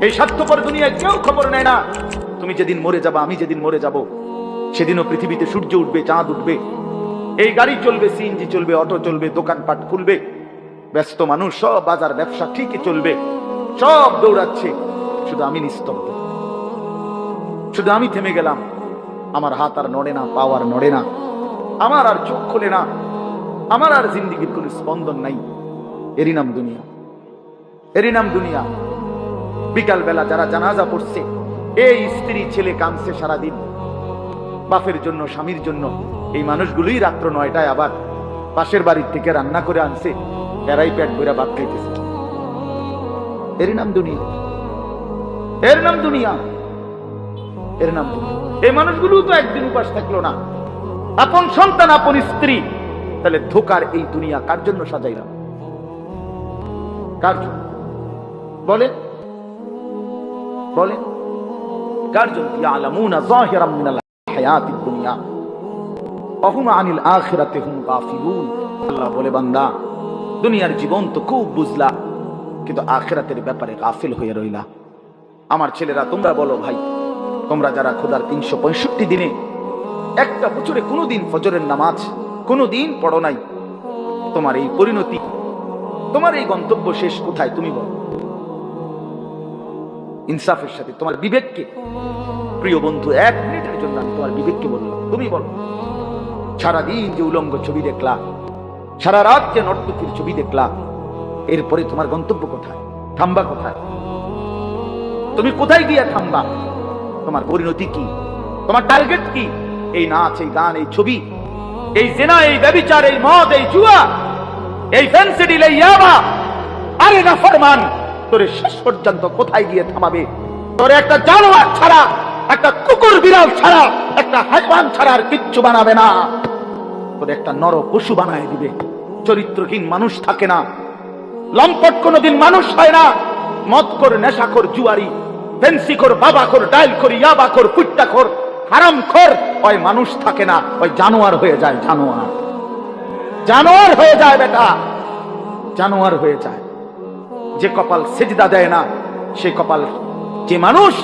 এই স্বার্থপর দুনিয়ায় কেউ খবর নেয় না। তুমি যেদিন মরে যাবা, আমি যেদিন মরে যাব, সেদিনও পৃথিবীতে সূর্য উঠবে, চাঁদ উঠবে। এই গাড়ি চলবে, সিএনজি চলবে, অটো চলবে, দোকানপাট খুলবে। ব্যস্ত মানুষ, সব বাজার ব্যবসা ঠিকই চলবে। সব দৌড়াচ্ছে। শুধু আমি নিস্তব্ধ। শুধু আমি থেমে গেলাম। আমার হাত আর নড়ে না, পাও আর নড়ে না। আমার আর চোখ খোলে না। আমার আর জিন্দিগির কোনো স্পন্দন নাই। এরই নাম দুনিয়া। এরই নাম দুনিয়া। বিকাল বেলা যারা জানাজা পড়ছে, এই স্ত্রী ছেলে কামছে সারাদিন। বাপের জন্য, স্বামীর জন্য। এই মানুষগুলোই রাত্র নয়টায় আবার পাশের বাড়ির থেকে রান্না করে আনছে, এরাই পেট বইরা ভাত খাইতেছে। এরই নাম দুনিয়া। এর নাম দুনিয়া। এর নাম এই মানুষগুলো তো একদিন উপাস থাকল না। আপন সন্তান, আপন স্ত্রী। তাহলে ধোকার এই দুনিয়া কার জন্য সাজাইলাম? কার জন্য? বলেন। বলেন। কার জন্য? ইয়ালামুনা যাহিরাম মিনাল হায়াতিদ দুনিয়া। অহুম আনিল আখিরাতে হুম গাফিলুন। আল্লাহ বলে, বান্দা, দুনিয়ার জীবন তো খুব বুঝলা, কিন্তু আখিরাতের ব্যাপারে গাফিল হয়ে রইলা। আমার ছেলেরা, তোমরা বলো ভাই, তোমরা যারা খোদার তিনশো পঁয়ষট্টি দিনে একটা বছরে কোনোদিন ফজরের নামাজ কোনোদিন পড়ো নাই, তোমার এই পরিণতি, তোমার এই গন্তব্য শেষ কোথায় তুমি বলো? ইনসাফের সাথে, তোমার বিবেককে। প্রিয় বন্ধু, এক মিনিটের জন্য আমি তোমার বিবেককে বললাম, তুমি বলো, সারাদিন যে উলঙ্গ ছবি দেখলা, সারা রাত যে নর্তকীর ছবি দেখলা, এরপরে তোমার গন্তব্য কোথায়, থামবা কোথায়? তুমি কোথায় গিয়া থামবা? তোমার পরিণতি কি? তোমার টার্গেট কি? এই নাচ, এই গান, এই ছবি, এই জেনা, এই ব্যবিচার, এই মদ, এই জুয়া, এই ফ্যান্সিডিল এই ইয়াবা, আরে না ফরমান তোরে শেষ পর্যন্ত কোথায় গিয়ে থামাবে? তোরে একটা জানোয়ার ছাড়া, একটা কুকুর বিড়াল ছাড়া, একটা হাইওয়ান ছাড়া আর কিচ্ছু বানাবে না। তোরে একটা নর পশু বানায় দিবে। চরিত্রহীন মানুষ থাকে না। লম্পট কোনোদিন মানুষ হয় না। মদ কর নেশা কর জুয়ারি ফেন্সি কর বাবা কর ডাইল কর ইয়াবা কর কুট্টা কর হারাম খর ওই মানুষ থাকে না। ওই জানোয়ার হয়ে যায় জানোয়ার। জানোয়ার হয়ে যায় বেটা। জানোয়ার হয়ে যায়। যে কপাল সেজদা দেয় না সে কপাল যে মানুষ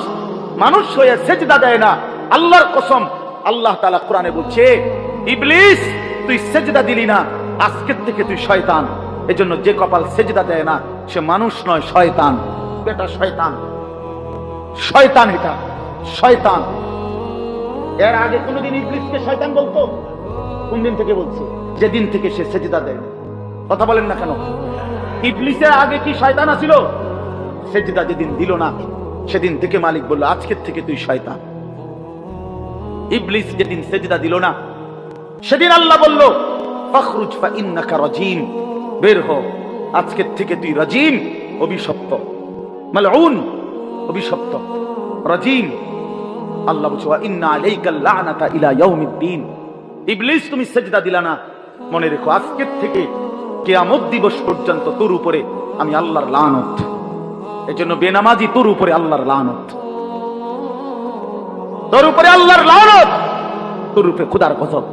মানুষ হয়ে সেজদা দেয় না, আল্লাহর কসম আল্লাহ তালা কোরআনে বলছে, ইবলিস, তুই সেজদা দিলি না, আজকের থেকে তুই শয়তান। এজন্য যে কপাল সেজদা দেয় না, সে মানুষ নয়, শয়তান। বেটা শয়তান। শয়তান এটা, শয়তান। এর আগে কোনোদিন ইবলিসকে শয়তান বলতো? কোন দিন থেকে বলছে? যেদিন থেকে সে সেজদা দেয় কথা বলেন না কেন? ইবলিসের আগে কি শয়তান আছিল? সেজদা যেদিন দিল না, সেদিন থেকে মালিক বলল, আজকের থেকে তুই শয়তান। ইবলিস যেদিন সেজদা দিল না, সেদিন আল্লাহ বলল, ফখরুজ ফা ইন্নাকা রাজিম। বের হ, আজকের থেকে তুই রাজিম, অভিশপ্ত। মালউন, অভিশপ্ত। রাজিম। আল্লাহ বলছে ইন্না আলাইকাল লানাতা ইলা ইয়াউমিদ্দিন। ইবলিস, তুমি সেজদা দিলা না। মনে রেখো, আজকের থেকে কিয়ামত দিবস পর্যন্ত তোর উপরে আমি আল্লাহর লানত। এই জন্য বেনামাজি তোর উপরে আল্লাহর লানত। তোর উপরে আল্লাহর লানত। তোর উপরে খুদার গজব।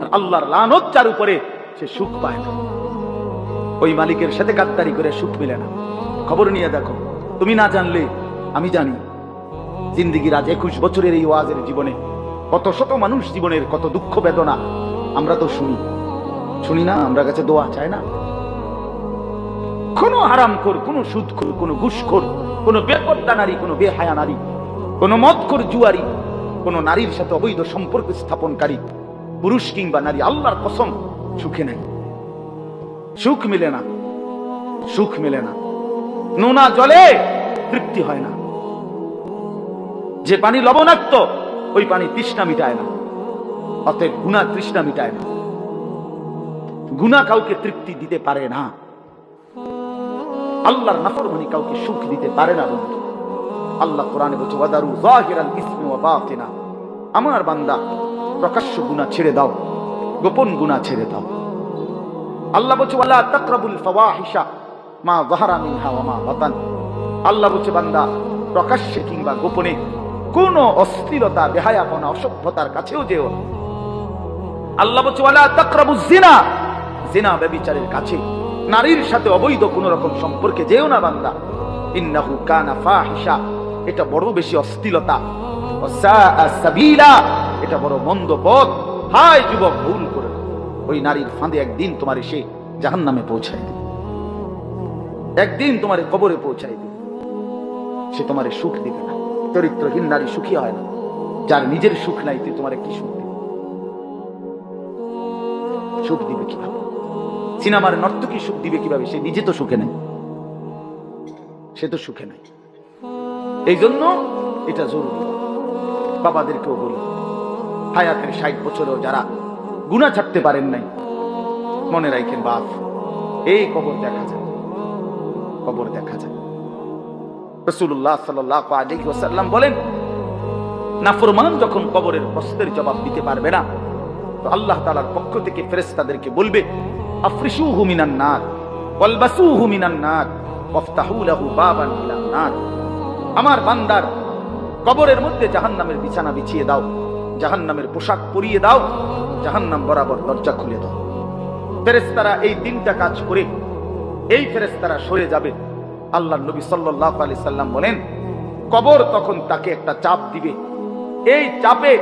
আর আল্লাহর লানত যার উপরে সে সুখ পায় না। ওই মালিকের সাথে গাদ্দারি করে সুখ মিলে না। খবর নিয়ে দেখো, তুমি না জানলে আমি জানি, জিন্দিগির আজ একুশ বছরের এই ওয়াজের জীবনে কত শত মানুষ জীবনের কত দুঃখ বেদনা আমরা তো শুনি। শুনি না, আমরা কাছে দোয়া চায় না। কোনো কর কোনো সুদ কর কোনো ঘুষ কর কোনো বেপর্দা নারী, কোনো বেহায়া নারী, কোনো মদ কর জুয়ারি, কোনো নারীর সাথে অবৈধ সম্পর্ক স্থাপনকারী, পুরুষ কিংবা নারী, আল্লাহর কসম, সুখে নাই। সুখ মিলে না। সুখ মিলে না। নোনা জলে তৃপ্তি হয় না। যে পানি লবণাক্ত, ওই পানি তৃষ্ণা মিটায় না। অতএব গুণা তৃষ্ণা মিটায় না। গুণা কাউকে তৃপ্তি দিতে পারে না। আল্লাহর নাফরমানি কাউকে সুখ দিতে পারে না বন্ধু। আল্লাহ কোরআনে বলছে আমার বান্দা, প্রকাশ্য গুনাহ ছেড়ে দাও, গোপন গুনাহ ছেড়ে দাও। আল্লাহ বলছে, ওয়ালা মা যাহারা মিনহা ওয়া মা বাতান। আল্লাহ বলছে, বান্দা, প্রকাশ্যে কিংবা গোপনে কোন অস্থিরতা বেহায়াপনা, অসভ্যতার কাছেও যেও। আল্লাহ বলছে জিনা। জিনা ব্যভিচারের কাছে। নারীর সাথে অবৈধ কোন রকম সম্পর্কে যেও না বান্দা। ইন্নাহু এটা বড় বেশি অস্থিলতা এটা বড় মন্দ পথ। যুবক, ভুল করে। ওই নারীর ফাঁদে একদিন তোমার সে জাহান্নামে পৌঁছায় দেবে। একদিন তোমার কবরে দেবে। সে তোমার সুখ দিবে না। চরিত্রহীন নারী সুখী হয় না। যার নিজের সুখ নাই তুই তোমার কি সুখ দিবে? সুখ দিবে কীভাবে? সিনেমার নর্তকী সুখ দিবে কীভাবে? সে নিজে তো সুখে নেই। সে তো সুখে নেই। এই জন্য এটা জরুরি। বাবাদেরকেও বলি, হায়াতের ষাট বছরেও যারা গুণা ছাড়তে পারেন নাই, মনে রাখেন বাপ, এই কবর দেখা যায়। কবর দেখা যায়। রসুল্লাহ সাল্লাহ ওয়াসাল্লাম বলেন, নাফরমান যখন কবরের প্রশ্নের জবাব দিতে পারবে না, তো আল্লাহ তালার পক্ষ থেকে ফেরেস্তাদেরকে বলবে আফরিসু হুমিনান নার ওয়ালবাসু হুমিনান নার, ওয়াফতাহু লাহু বাবান নার। আমার বান্দার কবরের মধ্যে জাহান্নামের বিছানা বিছিয়ে দাও, জাহান্নামের পোশাক পরিয়ে দাও, জাহান্নাম বরাবর দরজা খুলে দাও। ফেরেস্তারা এই তিনটা কাজ করে, এই ফেরেস্তারা সরে যাবে। আল্লাহ নবী সাল্লাহ সাল্লাম বলেন, কবর তখন তাকে একটা চাপ দিবে। এই চাপে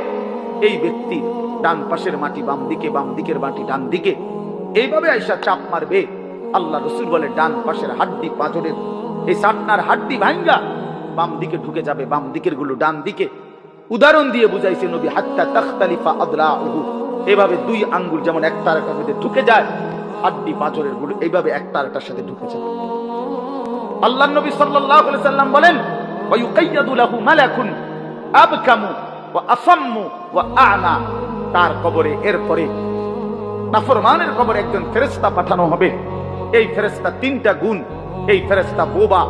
এই ব্যক্তি ডান পাশের মাটি বাম দিকে, বাম দিকের মাটি ডান দিকে এইভাবে আইসা চাপ মারবে। আল্লাহ রসুল বলে, ডান পাশের হাড্ডি পাঁচরের এই সাতনার হাড্ডি ভাঙ্গা বাম দিকে ঢুকে যাবে, বাম দিকেরগুলো ডান দিকে। উদাহরণ দিয়ে বুঝাইছে নবী, হাত্তা তাখতালিফা আদরা এভাবে দুই আঙ্গুল যেমন একটা আরেকটার মধ্যে ঢুকে যায়, হাড্ডি পাঁচরেরগুলো এইভাবে একটা আরেকটার সাথে ঢুকে যায়। আল্লাহ নবী আলাইহি সাল্লাম বলেন ওয়া ইউকাইয়াদু লাহু মালাকুন আবকামু ওয়া আসাম্মু ওয়া আ'মা। তার কবরে এরপরে নাফরমানের খবর একজন ফেরেস্তা পাঠানো হবে। এই ফেরেশতা তিনটা গুণ। এই ফেরেশতা বোবা,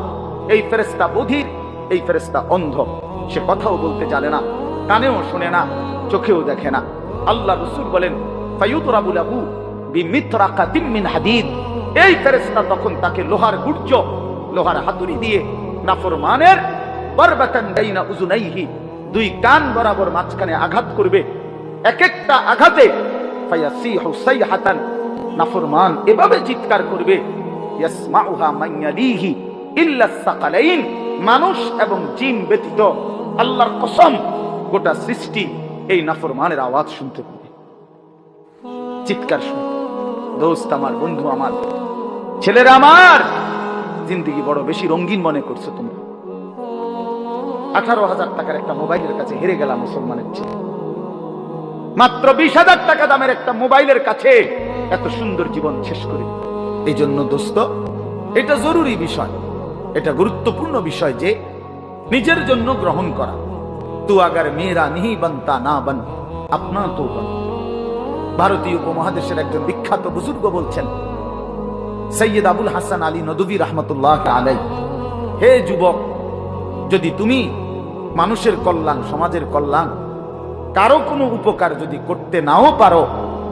এই ফেরেশতা বধির, এই ফেরেশতা অন্ধ। সে কথাও বলতে জানে না, কানেও শুনে না, চোখেও দেখে না। আল্লাহ রসুল বলেন মিন হাদিদ। এই ফেরেশতা তখন তাকে লোহার গুর্জ, লোহার হাতুড়ি দিয়ে নাফরমানের দুই কান বরাবর মাঝখানে আঘাত করবে। এক একটা আঘাতে নাফরমান এভাবে চিৎকার করবে। মান মানুষ এবং জিন ব্যতীত আল্লাহর কসম, গোটা সৃষ্টি এই নাফরমানের আওয়াজ শুনতে পাবে। চিৎকার শুনে, দোস্ত আমার, বন্ধু আমার, ছেলেরা আমার, জিন্দগি বড় বেশি রঙিন মনে করছ তোমরা। আঠারো হাজার টাকার একটা মোবাইলের কাছে হেরে গেলাম মুসলমানের ছেলে। মাত্র বিশ হাজার টাকা দামের একটা মোবাইলের কাছে এত সুন্দর জীবন শেষ করে এই জন্য দোস্ত, এটা জরুরি বিষয়। এটা গুরুত্বপূর্ণ বিষয় যে নিজের জন্য গ্রহণ করা। তু আগার মেয়েরা নিহি বানতা না বান, আপনা তো বান। ভারতীয় উপমহাদেশের একজন বিখ্যাত বুজুর্গ বলছেন, সৈয়দ আবুল হাসান আলী নদী রহমতুল্লাহ আলাই হে যুবক, যদি তুমি মানুষের কল্যাণ, সমাজের কল্যাণ কারও কোনো উপকার যদি করতে নাও পারো,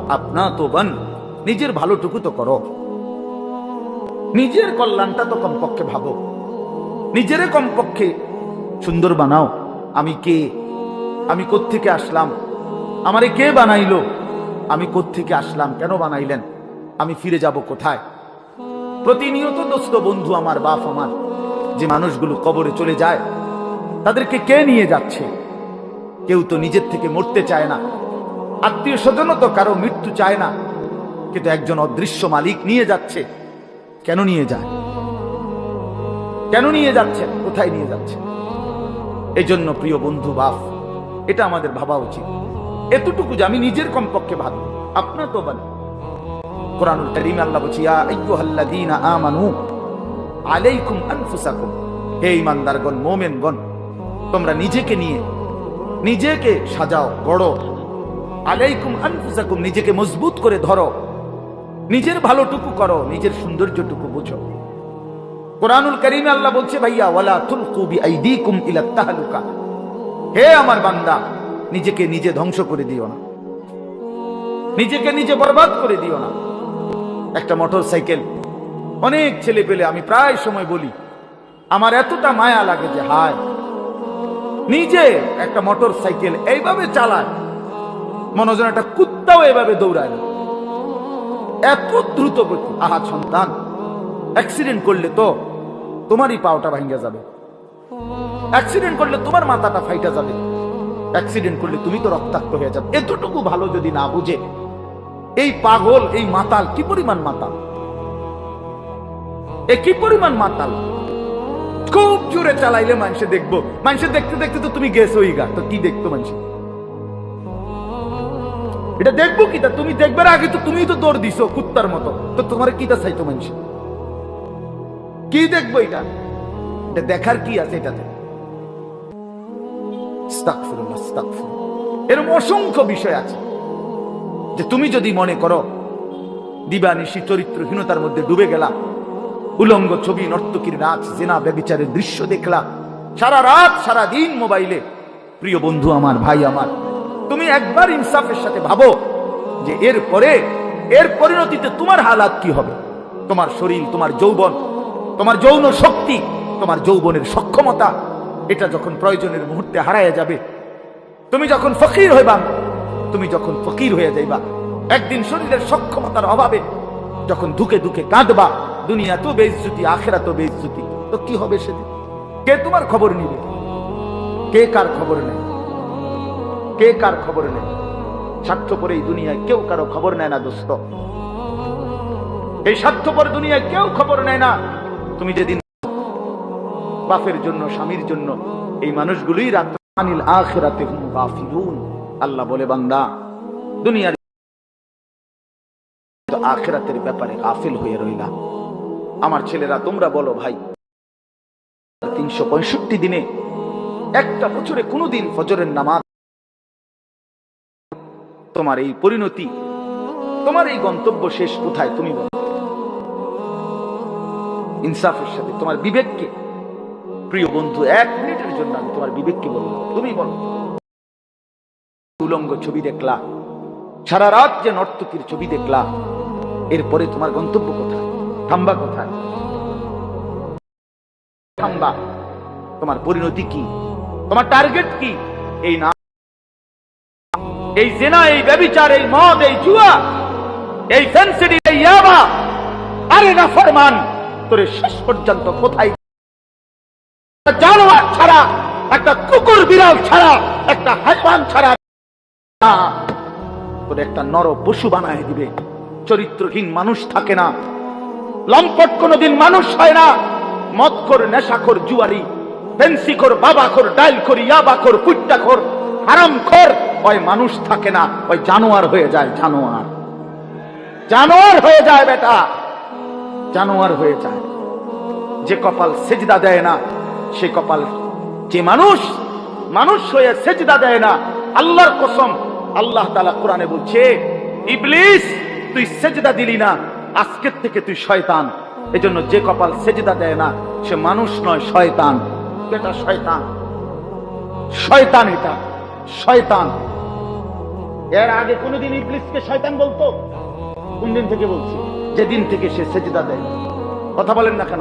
আপনা তো বান, নিজের ভালোটুকু তো করো। নিজের কল্যাণটা তো কমপক্ষে ভাবো। নিজেরে কমপক্ষে সুন্দর বানাও। আমি কে? আমি কোত্থেকে আসলাম? আমারে কে বানাইলো? আমি কোত্থেকে আসলাম? কেন বানাইলেন? আমি ফিরে যাব কোথায়? প্রতিনিয়ত দোস্ত বন্ধু আমার, বাপ আমার, যে মানুষগুলো কবরে চলে যায়, তাদেরকে কে নিয়ে যাচ্ছে? কেউ তো নিজের থেকে মরতে চায় না। আত্মীয় স্বজনও তো কারও মৃত্যু চায় না। কিন্তু একজন অদৃশ্য মালিক নিয়ে যাচ্ছে। কেন নিয়ে যায়? কেন নিয়ে যাচ্ছে? কোথায় নিয়ে যাচ্ছে? এই জন্য প্রিয় বন্ধু, বাপ, এটা আমাদের ভাবা উচিত। এতটুকু যে আমি নিজের কমপক্ষে ভাবি। আপনার তো বলে কোরআনুল কারীম আল্লাহ বলছি আলাইকুম আনফুসাকুম। হে ঈমানদারগণ তোমরা নিজেকে নিয়ে নিজেকে সাজাও, গড়ো। আলাইকুম আনফুসাকুম, নিজেকে মজবুত করে ধরো। নিজের ভালোটুকু করো, নিজের সৌন্দর্যটুকু বুঝো। কোরআনুল করিমে আল্লাহ বলছে, ভাইয়া, ওয়ালা তুলকু বিআইদিকুম ইলা তাহলুকা। হে আমার বান্দা, নিজেকে নিজে ধ্বংস করে দিও না। নিজেকে নিজে বরবাদ করে দিও না। একটা মোটর সাইকেল। অনেক ছেলে পেলে আমি প্রায় সময় বলি, আমার এতটা মায়া লাগে যে, হায় নিজে একটা মোটর সাইকেল এইভাবে চালায়। মনে হয় একটা কুত্তাও এভাবে দৌড়ায়। এত দ্রুত গতি। আহা, সন্তান অ্যাক্সিডেন্ট করলে তো তোমারই পাওটা ভাঙ্গা যাবে। অ্যাক্সিডেন্ট করলে তোমার মাথাটা ফাইটা যাবে। অ্যাক্সিডেন্ট করলে তুমি তো রক্তাক্ত হয়ে যাবে। এতটুকু ভালো যদি না বুঝে, এই পাগল, এই মাতাল, কি পরিমাণ মাতাল? এ কি পরিমাণ মাতাল? খুব জোরে চালাইলে মানুষে দেখব। মানুষে দেখতে দেখতে তো তুমি গেছো ওই গা, তো কি দেখতো মানুষ? এটা দেখব কি তা? তুমি দেখবার আগে তো তুমি তো দৌড় দিছো কুত্তার মতো। তো তোমার কি তা চাইতো মানুষ? কি দেখব এটা? এটা দেখার কি আছে এটাতে। এরকম অসংখ্য বিষয় আছে যে তুমি যদি মনে করো দিবানিশি চরিত্রহীনতার মধ্যে ডুবে গেলা উলঙ্গ ছবি, নর্তকীর নাচ, জেনা ব্যবিচারের দৃশ্য দেখলা। সারা রাত, সারা দিন মোবাইলে। প্রিয় বন্ধু আমার, ভাই আমার, তুমি একবার ইনসাফের সাথে ভাবো যে এর পরে এর পরিণতিতে তোমার হালাত কি হবে? তোমার শরীর, তোমার যৌবন, তোমার যৌন শক্তি, তোমার যৌবনের সক্ষমতা, এটা যখন প্রয়োজনের মুহূর্তে হারায় যাবে, তুমি যখন ফকির হইবা, তুমি যখন ফকির হয়ে যাইবা, একদিন শরীরের সক্ষমতার অভাবে যখন ধুকে ধুকে কাঁদবা দুনিয়া তো বেইজ্জুতি আখেরা তো বেইজ্জুতি। তো কি হবে সেদিন? কে তোমার খবর নিবে? কে কার খবর নেই কে কার খবর নেই স্বার্থপর এই দুনিয়ায় কেউ কারও খবর নেয় না, দোস্ত। এই স্বার্থপর দুনিয়ায় কেউ খবর নেয় না। তুমি যেদিন বাপের জন্য, স্বামীর জন্য এই মানুষগুলোই রাত আনিল আখিরাতে হুম গাফিলুন। আল্লাহ বলে, বান্দা, দুনিয়ার তো আখিরাতের ব্যাপারে গাফিল হয়ে রইলা। আমার ছেলেরা, তোমরা বলো ভাই, তিনশো পঁয়ষট্টি দিনে একটা বছরে কোনোদিন ফজরের নামাজ তোমার এই পরিণতি, তোমার এই গন্তব্য শেষ কোথায় তুমি বলো। ইনসাফের সাথে তোমার বিবেককে, প্রিয় বন্ধু, এক মিনিটের জন্য আমি তোমার বিবেককে বলব তুমি বলো। উলঙ্গ ছবি দেখলা, সারা রাত যে নর্তকীর ছবি দেখলা এরপরে তোমার গন্তব্য কোথায়? থাম্বা কোথায়? থাম্বা, তোমার পরিণতি কি? তোমার টার্গেট কি? এই না এই জেনা, এই ব্যবিচার, এই মদ, এই জুয়া, এই ফেন্সিডি এই ইয়াবা, আরে না ফরমান, তোরে শেষ পর্যন্ত কোথায় জানোয়ার ছাড়া, একটা কুকুর বিড়াল ছাড়া, একটা হাইওয়ান ছাড়া তোর একটা নর পশু বানায় দিবে। চরিত্রহীন মানুষ থাকে না। লম্পট কোনোদিন মানুষ হয় না। মদখোর, নেশাখোর, জুয়ারি পেন্সিখোর বাবাখোর, ডাইলখোর, ইয়াবাখোর কুট্টাখোর হারামখোর, ওই মানুষ থাকে না। ওই জানোয়ার হয়ে যায়, জানোয়ার। জানোয়ার হয়ে যায় বেটা। জানোয়ার হয়ে যায়। যে কপাল সেজদা দেয় না, সে কপাল যে মানুষ মানুষ হয়ে সেজদা দেয় না। আল্লাহর কসম, আল্লাহ তালা কোরআনে বলছে, ইবলিস তুই সেজদা দিলি না, আজকের থেকে তুই শয়তান। এজন্য যে কপাল সেজদা দেয় না, সে মানুষ নয়, শয়তান। এটা শয়তান। শয়তান এটা। শয়তান। এর আগে কোনোদিন ইবলিসকে শয়তান বলতো? কোন দিন থেকে বলছি? যেদিন থেকে সে সেজদা দেয়। কথা বলেন না কেন?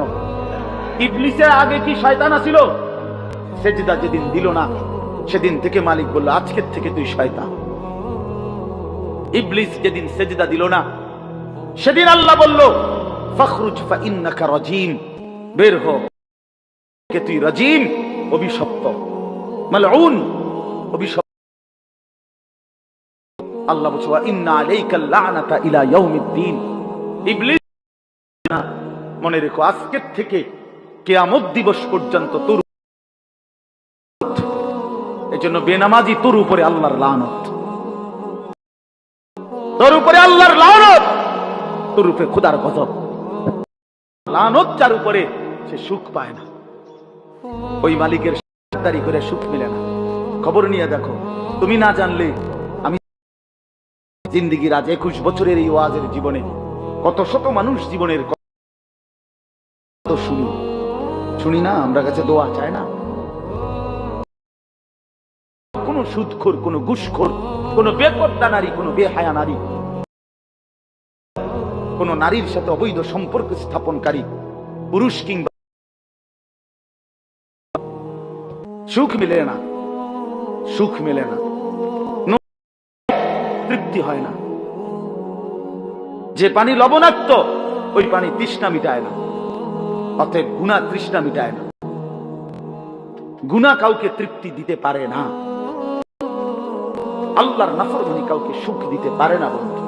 ইবলিসের আগে কি শয়তান আছিল? সেজদা যেদিন দিল না, সেদিন থেকে মালিক বলল, আজকের থেকে তুই শয়তান। ইবলিস যেদিন সেজদা দিল না, সেদিন আল্লাহ বলল, ফখরুজ ফা ইন্নাকা রাজিম, বের হ। কে তুই রাজিম, অভিশপ্ত। মালউন, অভিশপ্ত। আল্লাহ বলছে, ওয়া ইন্না আলাইকা লানাতা ইলা ইয়াউমিদ্দিন। ইবলিস, মনে রেখো, আজকের থেকে কেয়ামত দিবস পর্যন্ত তোর এই জন্য বেনামাজি তোর উপরে আল্লাহর লানত। তোর উপরে আল্লাহর লানত। তোর উপরে খুদার গজব। লানত যার উপরে সে সুখ পায় না। ওই মালিকের দারি করে সুখ মিলে না। খবর নিয়ে দেখো, তুমি না জানলে আমি জিন্দিগির আজ একুশ বছরের এই ওয়াজের জীবনে কত শত মানুষ জীবনের কত শুনি। শুনি না, আমরা কাছে দোয়া চায় না। কোন সুদখোর, কোন ঘুষখোর কোন বেপর্দা নারী, কোন বেহায়া নারী, কোন নারীর সাথে অবৈধ সম্পর্ক স্থাপনকারী পুরুষ কিংবা সুখ মিলে না, সুখ মেলে না তৃপ্তি হয় না। যে পানি লবণাক্ত, ওই পানি তৃষ্ণা মিটায় না, অতএব গুণা তৃষ্ণা মিটায় না। গুণা কাউকে তৃপ্তি দিতে পারে না। আল্লাহর নাফরমানি কাউকে সুখ দিতে পারে না বন্ধু।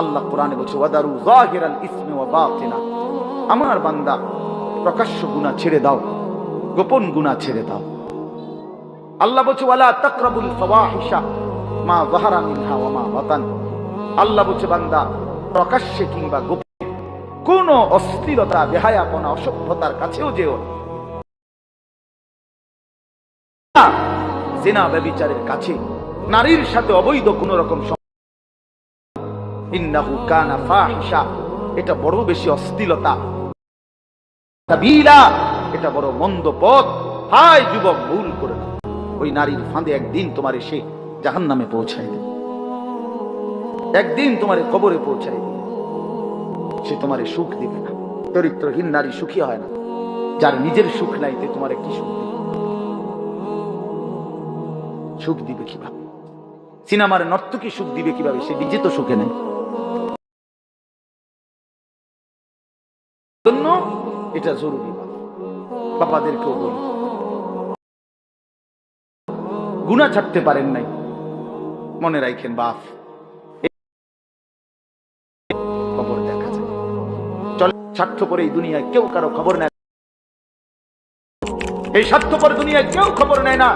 আল্লাহ কোরআনে বলছে, ওয়াদারু যাহিরাল ইসমি ওয়া বাতিনা। আমার বান্দা, প্রকাশ্য গুনাহ ছেড়ে দাও, গোপন গুনাহ ছেড়ে দাও। আল্লাহ বলছে, ওয়ালা তাকরাবুল ফাওয়াহিশা মা যাহারা মিনহা ওয়া মা বাতান। আল্লাহ বলছে, বান্দা, প্রকাশ্যে কিংবা গোপনে কোন অস্থিরতা বেহায়াপনা, অসভ্যতার কাছেও যেও। জেনা, ব্যবিচারের কাছে নারীর সাথে অবৈধ কোন রকম এটা বড় বেশি অস্থিলতা এটা বড় মন্দ পথ। হায় যুবক, ভুল করে ওই নারীর ফাঁদে একদিন তোমার এসে জাহান নামে পৌঁছাই দেবে। একদিন তোমার কবরে পৌঁছাই দিবে। সে তোমার সুখ দিবে না। চরিত্রহীন নারী সুখী হয় না। যার নিজের সুখ নাই তোমার কি সুখ দিবে। সুখ দিবে কীভাবে? সিনেমার নর্তকী সুখ দিবে কীভাবে? সে নিজে তো সুখে নেই। জন্য এটা জরুরি বাবাদেরকেও বলি। গুণা ছাড়তে পারেন নাই। মনে রাখেন, বাপ। খবর দেখা চল, স্বার্থপর এই দুনিয়ায় কেউ কারও খবর নেয়। এই স্বার্থপর দুনিয়ায় কেউ খবর নেয় না।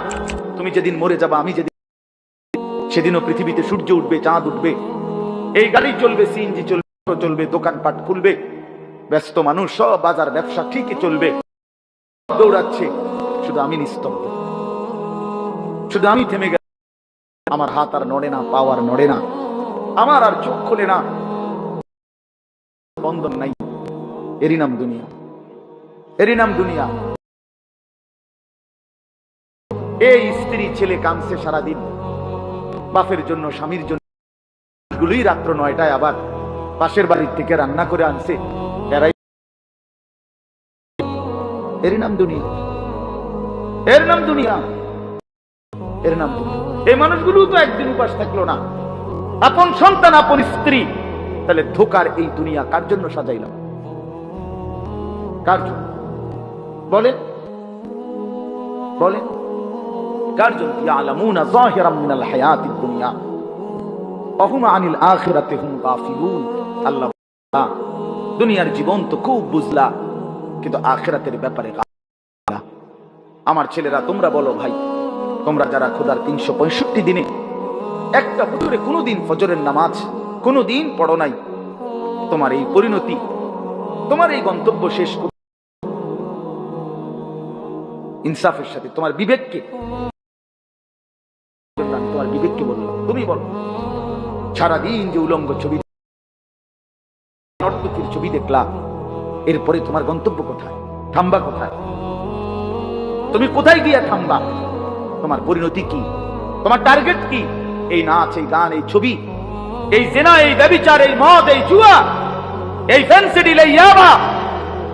তুমি যেদিন মরে যাবা, আমি যেদিন সেদিনও পৃথিবীতে সূর্য উঠবে, চাঁদ উঠবে। এই গাড়ি চলবে, সিএনজি চলবে চলবে, দোকানপাট খুলবে। ব্যস্ত মানুষ, সব বাজার ব্যবসা ঠিকই চলবে। দৌড়াচ্ছে। শুধু আমি নিস্তব্ধ। শুধু আমি থেমে গেলাম। আমার হাত আর নড়ে না পাওয়ার নড়ে না। আমার আর চোখ খোলে না। বন্ধন নাই। এরই নাম দুনিয়া। এরই নাম দুনিয়া। এই স্ত্রী ছেলে কাঁদছে সারাদিন। বাপের জন্য, স্বামীর জন্য। গুলোই রাত্র নয়টায় আবার পাশের বাড়ির থেকে রান্না করে আনছে। এরাই এর নাম দুনিয়া। এর নাম দুনিয়া। এর নাম এই মানুষগুলো তো একদিন উপাস থাকল না। আপন সন্তান, আপন স্ত্রী। তাহলে ধোকার এই দুনিয়া কার জন্য সাজাইলাম কার জন্য? বলেন। বলেন। দুনিয়ার জীবন তো খুব বুঝলা, কিন্তু আখিরাতের ব্যাপারে আমার ছেলেরা, তোমরা বলো ভাই, তোমরা যারা খোদার তিনশো পঁয়ষট্টি দিনে একটা বছরে কোনোদিন ফজরের নামাজ কোনোদিন পড়ো নাই, তোমার এই পরিণতি, তোমার এই গন্তব্য শেষ ইনসাফের সাথে, তোমার বিবেককে বিবেককে বললাম তুমি বলো, সারাদিন যে উলঙ্গ ছবি নর্তকীর ছবি দেখলা, এরপরে তোমার গন্তব্য কোথায়, থামবা কোথায়? তুমি কোথায় গিয়া থামবা? তোমার পরিণতি কি? তোমার টার্গেট কি? এই নাচ, এই গান, এই ছবি, এই জেনা এই ব্যবিচার, এই মদ, এই জুয়া, এই ফ্যান্সি ডিল, এই ইয়াবা,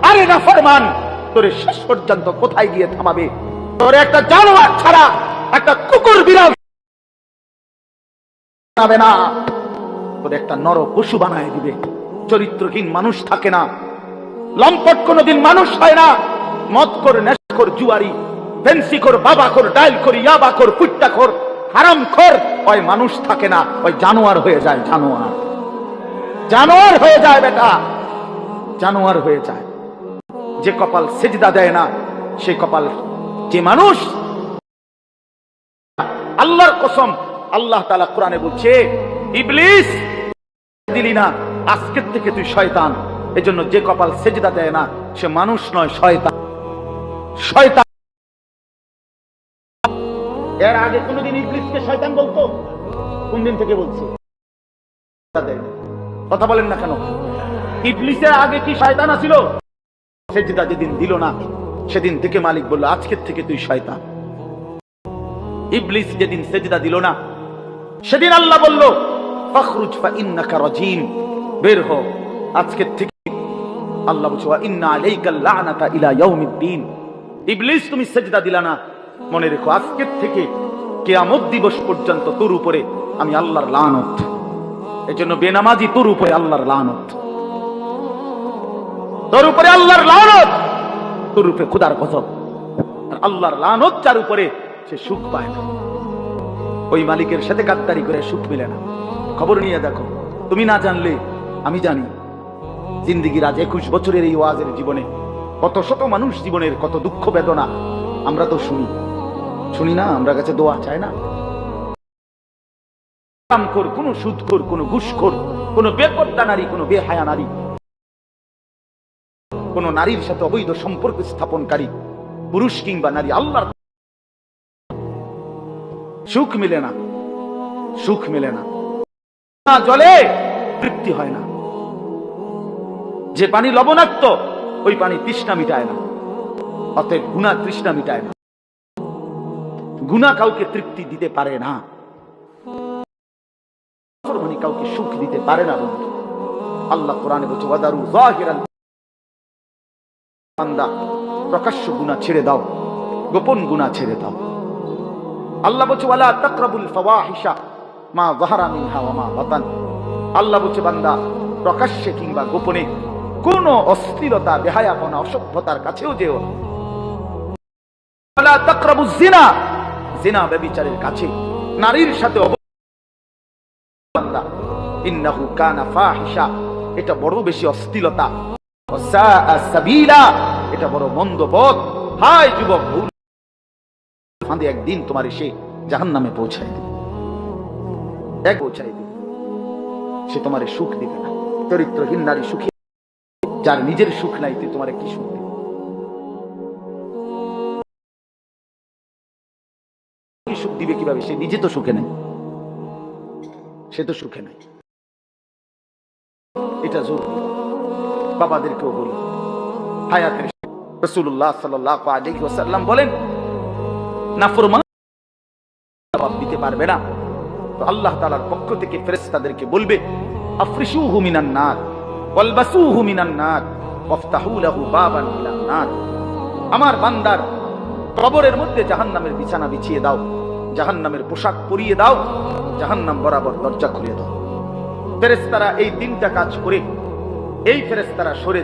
আরে না ফরমান, তোরে শেষ পর্যন্ত কোথায় গিয়ে থামাবে? তোরে একটা জানোয়ার ছাড়া একটা কুকুর বিড়াল হবে না। তোর একটা নর পশু বানায় দিবে। চরিত্রহীন মানুষ থাকে না। লম্পট মানুষ হয় না। কর জুয়ারি ফেন্সি কর বাবা কর ডাইল কর ইয়াবা কর কুট্টা কর হারাম ওই মানুষ থাকে না। ওই জানোয়ার হয়ে যায়, জানোয়ার। জানোয়ার হয়ে যায়, বেটা। জানোয়ার হয়ে যায়। যে কপাল সেজদা দেয় না, সে কপাল যে মানুষ। আল্লাহর কসম আল্লাহ তালা কোরআনে বলছে, ইবলিস, দিলি না, আজকের থেকে তুই শয়তান। এজন্য যে কপাল সেজদা দেয় না, সে মানুষ নয়, শয়তান। শয়তান। এর আগে শয়তান বলতো? কোন দিন থেকে বলছে? কথা বলেন না কেন? ইবলিসের আগে কি শয়তান আছিল? সেজদা যেদিন দিল না, সেদিন থেকে মালিক বলল, আজকের থেকে তুই শয়তান। ইবলিস যেদিন সেজদা দিল না সেদিন আল্লাহ বলল, ফখরুজ ফা ইন্নাকা রাজিম। বের হ আজকের থেকে। আল্লাহ বলছে, ওয়া ইন্না আলাইকা লানাতা ইলা ইয়াউমিদ্দিন। ইবলিস, তুমি সেজদা দিলা না। মনে রেখো আজকের থেকে কিয়ামত দিবস পর্যন্ত তোর উপরে আমি আল্লাহর লানত। এজন্য বেনামাজি তোর উপরে আল্লাহর লানত। তোর উপরে আল্লাহর লানত। তোর রূপে খুদার কসম আর আল্লাহর লানত যার উপরে সে সুখ পায় না। ওই মালিকের সাথে গাদ্দারি করে সুখ মিলে না। খবর নিয়ে দেখো, তুমি না জানলে আমি জানি জিন্দিগির আজ একুশ বছরের এই ওয়াজের জীবনে কত শত মানুষ জীবনের কত দুঃখ বেদনা আমরা তো শুনি। শুনি না, আমরা কাছে দোয়া চায় না। কামখোর কোন সুদখোর, কোন ঘুষখোর, কোন বেপর্দা নারী, কোন বেহায়া নারী, কোন নারীর সাথে অবৈধ সম্পর্ক স্থাপনকারী পুরুষ কিংবা নারী, আল্লাহর সুখ মিলে না। সুখ মিলে না। জলে তৃপ্তি হয় না। যে পানি লবণাক্ত, ওই পানি তৃষ্ণা মিটায় না। অতএব গুণা তৃষ্ণা মিটায় না। গুণা কাউকে তৃপ্তি দিতে পারে না। কাউকে সুখ দিতে পারে না বন্ধু। আল্লাহ কোরআনে বলছে, ওয়াদারু জাহিরাল বান্দা, প্রকাশ্য গুনাহ ছেড়ে দাও। গোপন গুনাহ ছেড়ে দাও। আল্লাহ বলছে, ওয়ালা তাকরাবুল ফাওয়াহিশা মা যাহারা মিনহা ওয়া মা বাতান। আল্লাহ বলছে, বান্দা, প্রকাশ্যে কিংবা গোপনে কোন অশ্লীলতা বেহায়াপনা, অসভ্যতার কাছেও যেও। ওয়ালা তাকরাবুজ জিনা জিনা ব্যভিচারের কাছে, নারীর সাথে বান্দা, ইন্নাহু কানা ফাহিশা, এটা বড় বেশি ওয়াসাআ সাবিলা, এটা বড় মন্দ পথ। হায় যুবক, ভুল ফাঁদে একদিন তোমার এসে জাহান নামে পৌঁছায় দিবে। এক পৌঁছায় দিবে। সে তোমার সুখ দিবে না। চরিত্রহীন নারী সুখী। যার নিজের সুখ নাই তুই তোমার কি সুখ দিবে? সুখ দিবে কীভাবে? সে নিজে তো সুখে নেই। সে তো সুখে নাই। এটা জোর। বাবাদেরকেও বলি। হায়াতের রসুল্লাহ সাল্লাহ ওয়াসাল্লাম বলেন নাফরমান জবাব দিতে পারবে না। তো আল্লাহ তাআলার পক্ষ থেকে ফেরেশতাদেরকে বলবে, আফরিশুহু মিনান নার ওয়ালবাসুহু মিনান নার, ওয়াফতাহু বাবান ইলান নার। আমার বান্দার কবরের মধ্যে জাহান্নামের বিছানা বিছিয়ে দাও, জাহান্নামের পোশাক পরিয়ে দাও, জাহান্নাম বরাবর দরজা খুলে দাও। ফেরেস্তারা এই তিনটা কাজ করে, এই ফেরেস্তারা সরে